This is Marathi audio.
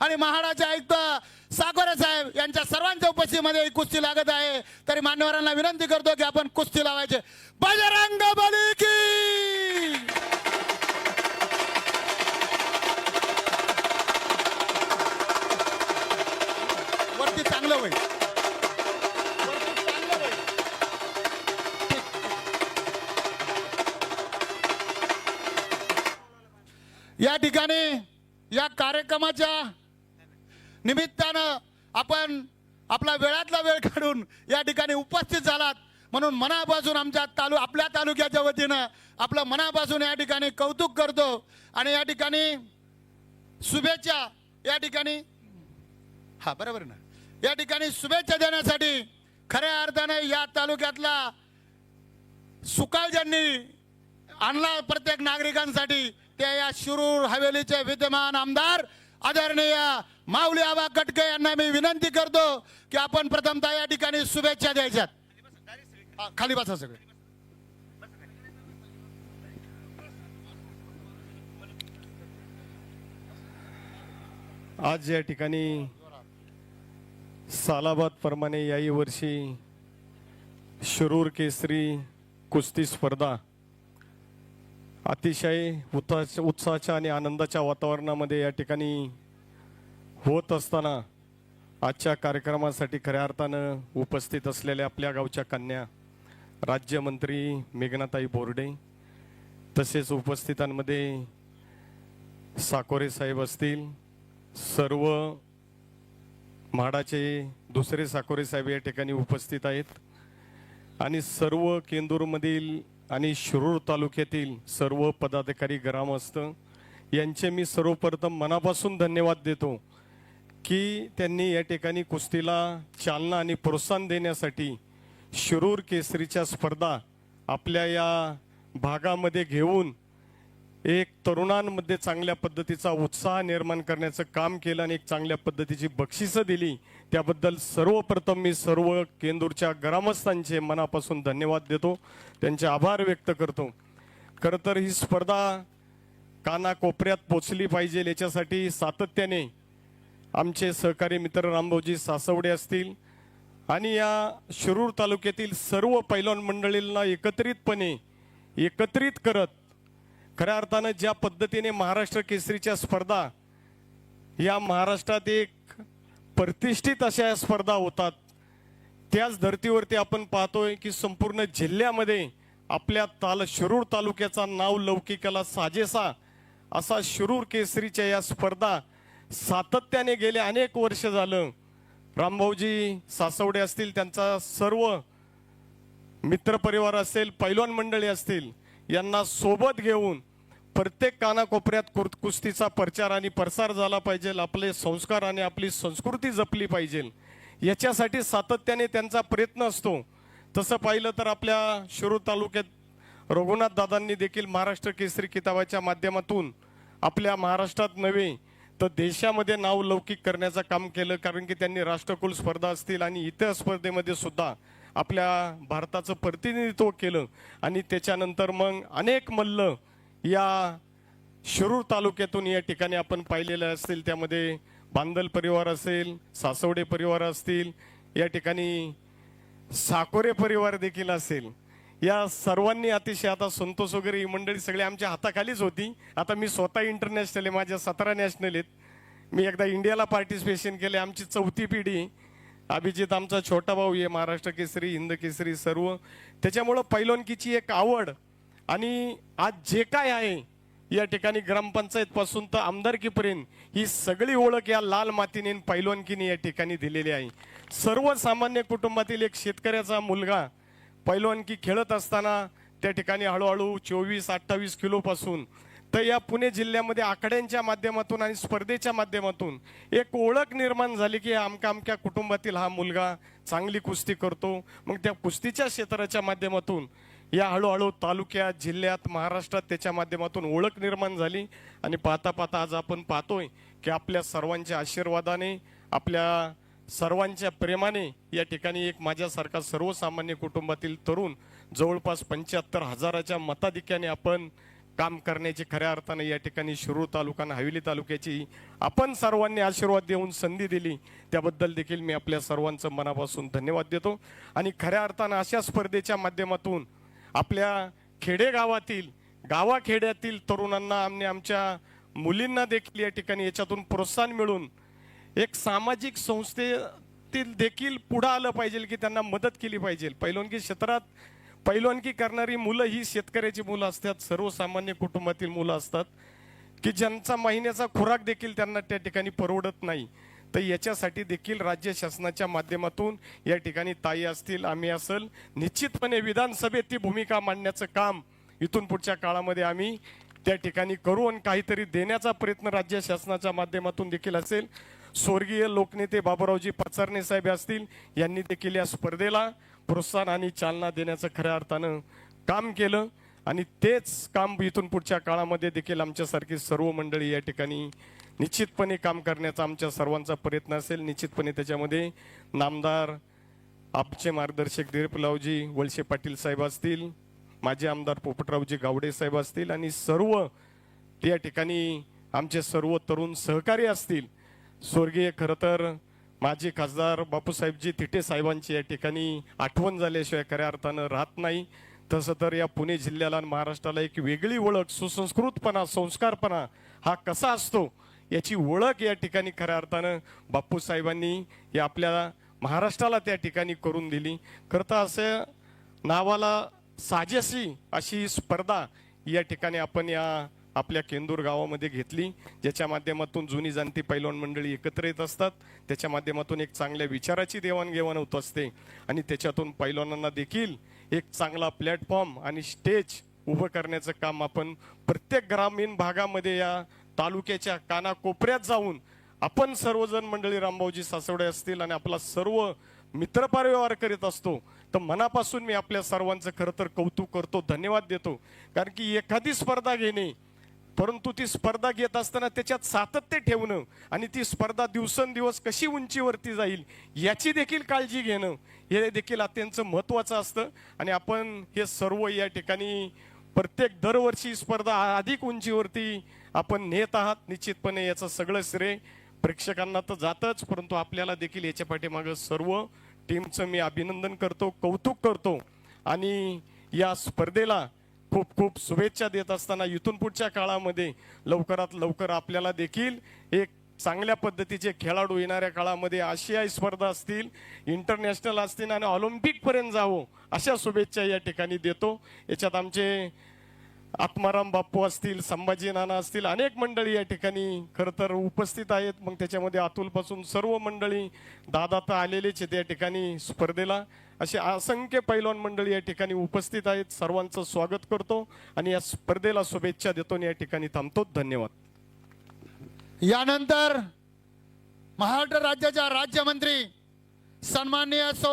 आणि महाडाचे आयुक्त साकोरे साहेब यांच्या सर्वांच्या उपस्थितीमध्ये ही कुस्ती लागत आहे. तरी मान्यवरांना विनंती करतो की आपण कुस्ती लावायचे. बजरंग बली की! वरती चांगलं होईल वरती चांगलं होईल. या ठिकाणी या कार्यक्रमाच्या निमित्तानं आपण आपला वेळातला वेळ काढून या ठिकाणी उपस्थित झालात. म्हणून मनापासून आमच्या तालु आपल्या तालुक्याच्या वतीनं आपलं मनापासून या ठिकाणी कौतुक करतो आणि या ठिकाणी शुभेच्छा या ठिकाणी हा बरोबर ना? या ठिकाणी शुभेच्छा देण्यासाठी खऱ्या अर्थाने या तालुक्यातला सुकाळ ज्यांनी आणला प्रत्येक नागरिकांसाठी त्या या शिरूर हवेलीचे विद्यमान आमदार आदरणीय माऊली आबा कटके यांना मी विनंती करतो की आपण प्रथमतः या ठिकाणी शुभेच्छा द्यायच्यात. खाली बसा सगळे. आज या ठिकाणी सालाबाद प्रमाणे याही वर्षी शिरूर केसरी कुस्ती स्पर्धा अतिशय उत्साह उत्साहाच्या आणि आनंदाच्या वातावरणामध्ये या ठिकाणी होत असताना आजच्या कार्यक्रमासाठी खऱ्या अर्थानं उपस्थित असलेल्या आपल्या गावच्या कन्या राज्यमंत्री मेघनाताई बोर्डे तसेच उपस्थितांमध्ये साकोरे साहेब असतील सर्व म्हाडाचे दुसरे साकोरे साहेब या ठिकाणी उपस्थित आहेत. आणि सर्व केंदूरमधील आणि शिरूर तालुक्यातील सर्व पदाधिकारी ग्रामस्थ यांचे मी सर्वप्रथम मनापासून धन्यवाद देतो की त्यांनी या ठिकाणी कुस्तीला चालना आणि प्रोत्साहन देण्यासाठी शिरूर केसरीच्या स्पर्धा आपल्या या भागामध्ये घेऊन एक तरुणांमध्ये चांगल्या पद्धतीचा उत्साह निर्माण करण्याचं काम केलं आणि एक चांगल्या पद्धतीची बक्षिसं दिली त्याबद्दल सर्वप्रथम मी सर्व केंदूरच्या ग्रामस्थांचे मनापासून धन्यवाद देतो. त्यांचे आभार व्यक्त करतो. खरं तर ही स्पर्धा कानाकोपऱ्यात पोचली पाहिजे याच्यासाठी सातत्याने आमचे सहकारी मित्र रामभाऊजी सासवडे असतील आणि या शिरूर तालुक्यातील सर्व पैलवान मंडळींना एकत्रितपणे एकत्रित करत खऱ्या अर्थानं ज्या पद्धतीने महाराष्ट्र केसरीच्या स्पर्धा या महाराष्ट्रात एक प्रतिष्ठित अशा या स्पर्धा होतात त्याच धर्तीवरती आपण पाहतोय की संपूर्ण जिल्ह्यामध्ये आपल्या ताल शिरूर तालुक्याचा नाव लौकिकाला साजेसा असा शिरूर केसरीच्या या स्पर्धा सातत्याने गेले अनेक वर्ष झालं. रामभाऊजी सासवडे असतील त्यांचा सर्व मित्रपरिवार असेल पैलवान मंडळी असतील यांना सोबत घेऊन प्रत्येक कानाकोपऱ्यात कुर- कुस्तीचा प्रचार आणि प्रसार झाला पाहिजे आपले संस्कार आणि आपली संस्कृती जपली पाहिजे. याच्यासाठी सातत्याने त्यांचा प्रयत्न असतो. तसं पाहिलं तर आपल्या शिरूर तालुक्यात रघुनाथ दादांनी देखील महाराष्ट्र केसरी किताबाच्या माध्यमातून आपल्या महाराष्ट्रात नव्हे तर देशामध्ये नाव लौकिक करण्याचं काम केलं कारण की त्यांनी राष्ट्रकुल स्पर्धा असतील आणि इतर स्पर्धेमध्ये सुद्धा आपल्या भारताचं प्रतिनिधित्व केलं आणि त्याच्यानंतर मग अनेक मल्ल या शिरूर तालुक्यातून या ठिकाणी आपण पाहिलेले असतील. त्यामध्ये बांदल परिवार असेल सासवडे परिवार असतील या ठिकाणी साकोरे परिवार देखील असेल. या सर्वांनी अतिशय आता संतोष वगैरे ही मंडळी सगळी आमच्या हाताखालीच होती. आता मी स्वतः इंटरनॅशनल आहे माझ्या सतरा नॅशनल आहेत. मी एकदा इंडियाला पार्टिसिपेशन केले आमची चौथी पिढी अभिजित आमचा छोटा भाऊ आहे महाराष्ट्र केसरी हिंद केसरी सर्व. त्याच्यामुळं पैलवानकीची एक आवड आणि आज जे काय आहे या ठिकाणी ग्रामपंचायतपासून तर आमदारकीपर्यंत ही सगळी ओळख या लाल मातीने आणि पैलवानकीने या ठिकाणी दिलेली आहे. सर्वसामान्य कुटुंबातील एक शेतकऱ्याचा मुलगा पैलवानकी खेळत असताना त्या ठिकाणी हळूहळू चोवीस अठ्ठावीस किलोपासून तर या पुणे जिल्ह्यामध्ये आकड्यांच्या माध्यमातून आणि स्पर्धेच्या माध्यमातून एक ओळख निर्माण झाली की आमका अमक्या कुटुंबातील हा मुलगा चांगली कुस्ती करतो. मग त्या कुस्तीच्या क्षेत्राच्या माध्यमातून या हळूहळू तालुक्यात जिल्ह्यात महाराष्ट्रात त्याच्या माध्यमातून ओळख निर्माण झाली. आणि पाहता पाहता आज आपण पाहतोय की आपल्या सर्वांच्या आशीर्वादाने आपल्या सर्वांच्या प्रेमाने या ठिकाणी एक माझ्यासारखा सर्वसामान्य कुटुंबातील तरुण जवळपास पंच्याहत्तर हजाराच्या मताधिक्याने आपण काम करण्याची खऱ्या अर्थानं या ठिकाणी शिरूर तालुका आणि हवेली तालुक्याची आपण सर्वांनी आशीर्वाद देऊन संधी दिली. त्याबद्दल देखील मी आपल्या सर्वांचं मनापासून धन्यवाद देतो. आणि खऱ्या अर्थानं अशा स्पर्धेच्या माध्यमातून आपल्या खेडेगावातील गावाखेड्यातील तरुणांना आम्ही आमच्या मुलींना देखील या ठिकाणी याच्यातून प्रोत्साहन मिळून एक सामाजिक संस्थेतील देखील पुढं आलं पाहिजे की त्यांना मदत केली पाहिजे. की क्षेत्रात पैलवानकी करणारी मुलं ही शेतकऱ्याची मुलं असतात सर्वसामान्य कुटुंबातील मुलं असतात की ज्यांचा महिन्याचा खुराक देखील त्यांना त्या ठिकाणी परवडत नाही. तर याच्यासाठी देखील राज्य शासनाच्या माध्यमातून या ठिकाणी ताई असतील आम्ही असेल निश्चितपणे विधानसभेत ती भूमिका मांडण्याचं काम इथून पुढच्या काळामध्ये आम्ही त्या ठिकाणी करू आणि काहीतरी देण्याचा प्रयत्न राज्य शासनाच्या माध्यमातून देखील असेल. स्वर्गीय लोकनेते बाबुरावजी पचारणे साहेब असतील यांनी देखील या स्पर्धेला प्रोत्साहन आणि चालना देण्याचं खऱ्या अर्थानं काम केलं. आणि तेच काम इथून पुढच्या काळामध्ये देखील आमच्यासारखी सर्व मंडळी या ठिकाणी निश्चितपणे काम करण्याचा आमच्या सर्वांचा प्रयत्न असेल. निश्चितपणे त्याच्यामध्ये नामदार आपचे मार्गदर्शक दिलीपलावजी वळसे पाटील साहेब असतील माजी आमदार पोपटरावजी गावडे साहेब असतील आणि सर्व या ठिकाणी आमचे सर्व तरुण सहकारी असतील. स्वर्गीय खरं तर माझे खासदार बापूसाहेबजी थिटे साहेबांची या ठिकाणी आठवण झाल्याशिवाय खऱ्या अर्थानं राहत नाही. तसं तर या पुणे जिल्ह्याला आणि महाराष्ट्राला एक वेगळी ओळख सुसंस्कृतपणा संस्कारपणा हा कसा असतो याची ओळख या ठिकाणी खऱ्या अर्थानं बापूसाहेबांनी या आपल्या महाराष्ट्राला त्या ठिकाणी करून दिली. करता असं नावाला साजेसी अशी स्पर्धा या ठिकाणी आपण या आपल्या केंदूर गावामध्ये घेतली ज्याच्या माध्यमातून जुनी जाणती पैलवान मंडळी एकत्र येत असतात त्याच्या माध्यमातून एक चांगल्या विचाराची देवाणघेवाण होत असते. आणि त्याच्यातून पैलवानांना देखील एक चांगला प्लॅटफॉर्म आणि स्टेज उभं करण्याचं काम आपण प्रत्येक ग्रामीण भागामध्ये या तालुक्याच्या कानाकोपऱ्यात जाऊन आपण सर्वजण मंडळी रामभाऊजी सासवडे असतील आणि आपला सर्व मित्रपरिवार करीत असतो तर मनापासून मी आपल्या सर्वांचं खरं तर कौतुक करतो धन्यवाद देतो. कारण की एखादी स्पर्धा घेणे परंतु ती स्पर्धा घेत असताना त्याच्यात सातत्य ठेवणं आणि ती स्पर्धा दिवसेंदिवस कशी उंचीवरती जाईल याची देखील काळजी घेणं हे देखील अत्यंत महत्त्वाचं असतं. आणि आपण हे सर्व या ठिकाणी प्रत्येक दरवर्षी स्पर्धा अधिक उंचीवरती आपण नेत आहात निश्चितपणे याचं सगळं श्रेय प्रेक्षकांना तर जातच परंतु आपल्याला देखील याच्या पाठीमागं सर्व टीमचं मी अभिनंदन करतो कौतुक करतो. आणि या स्पर्धेला खूप खूप शुभेच्छा देत असताना इथून पुढच्या काळामध्ये लवकरात लवकर आपल्याला देखील एक चांगल्या पद्धतीचे खेळाडू येणाऱ्या काळामध्ये आशियाई स्पर्धा असतील इंटरनॅशनल असतील आणि ऑलिम्पिकपर्यंत जावं अशा शुभेच्छा या ठिकाणी देतो. याच्यात आमचे आत्माराम बाप्पू असतील संभाजी नाना असतील अनेक मंडळी या ठिकाणी खरं तर उपस्थित आहेत. मग त्याच्यामध्ये अतुलपासून सर्व मंडळी दादा तर आलेलेच आहेत या ठिकाणी स्पर्धेला. असे असंख्य पैलवान मंडळी या ठिकाणी उपस्थित आहेत. सर्वांचं स्वागत करतो आणि या स्पर्धेला शुभेच्छा देतो आणि या ठिकाणी थांबतो. धन्यवाद. यानंतर महाराष्ट्र राज्याच्या राज्यमंत्री सन्माननीय सौ